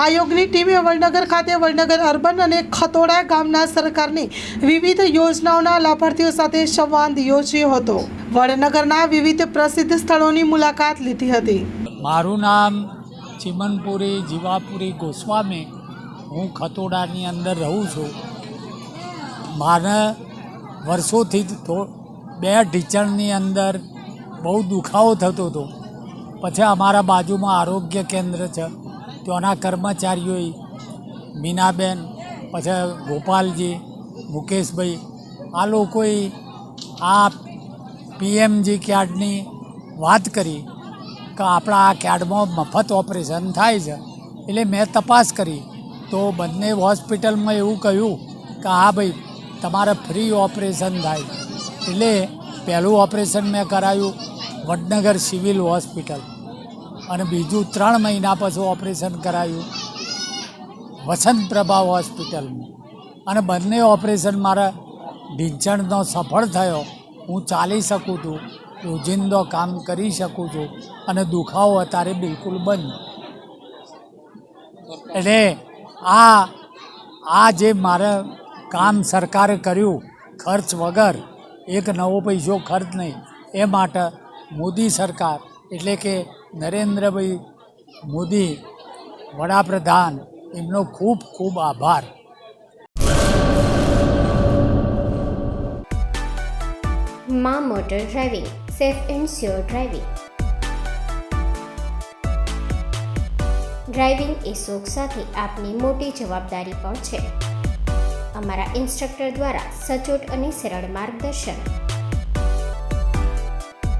આયોગની ટીમે વડનગર ખાતે વડનગર અર્બન અને ખતોડા ગામના સરકારની વિવિધ યોજનાઓના લાભાર્થીઓ સાથે સંવાદ યોજ્યો હતો. વડનગરના વિવિધ પ્રસિદ્ધ સ્થળોની મુલાકાત લીધી હતી. મારું નામ ચિમનપુરી જીવાપુરી ગોસ્વામી. હું ખતોડાની અંદર રહું છું. મારે વર્ષોથી જ બે ઢીચણની અંદર બહુ દુખાવો થતો હતો. પછી અમારા બાજુમાં આરોગ્ય કેન્દ્ર છે. ત્યાંના કર્મચારીઓએ મીનાબેન, પછી ગોપાલજી, મુકેશભાઈ, આ લોકોએ આ પીએમજી કાર્ડની વાત કરી કે આપણા આ કાર્ડમાં મફત ઓપરેશન થાય છે. એટલે મેં તપાસ કરી તો બંને હોસ્પિટલમાં એવું કહ્યું કે હા ભાઈ, તમારે ફ્રી ઓપરેશન થાય. એટલે પહેલું ઓપરેશન મેં કરાયું વડનગર સિવિલ હોસ્પિટલ. અને બીજું ત્રણ મહિના પછી ઓપરેશન કરાયું. વસંત પ્રભા હોસ્પિટલમાં. અને બંને ઓપરેશન મારા ઢીંચણનો સફળ થયો. હું ચાલી શકું છું, રોજિંદો કામ કરી શકું છું અને દુખાવો અત્યારે બિલકુલ બંધ. એટલે આ આ જે મારે કામ સરકારે કર્યું, ખર્ચ વગર, એક નવો પૈસો ખર્ચ નહીં, એ માટે મોદી સરકાર, એટલે કે નરેન્દ્રભાઈ મોદી વડાપ્રધાન, એમનો ખૂબ ખૂબ આભાર. મા motor driving, safe and sure driving. Driving એ શોખ સાથે આપની મોટી જવાબદારી પણ છે. અમારા ઇન્સ્ટ્રક્ટર દ્વારા સચોટ અને સરળ માર્ગદર્શન.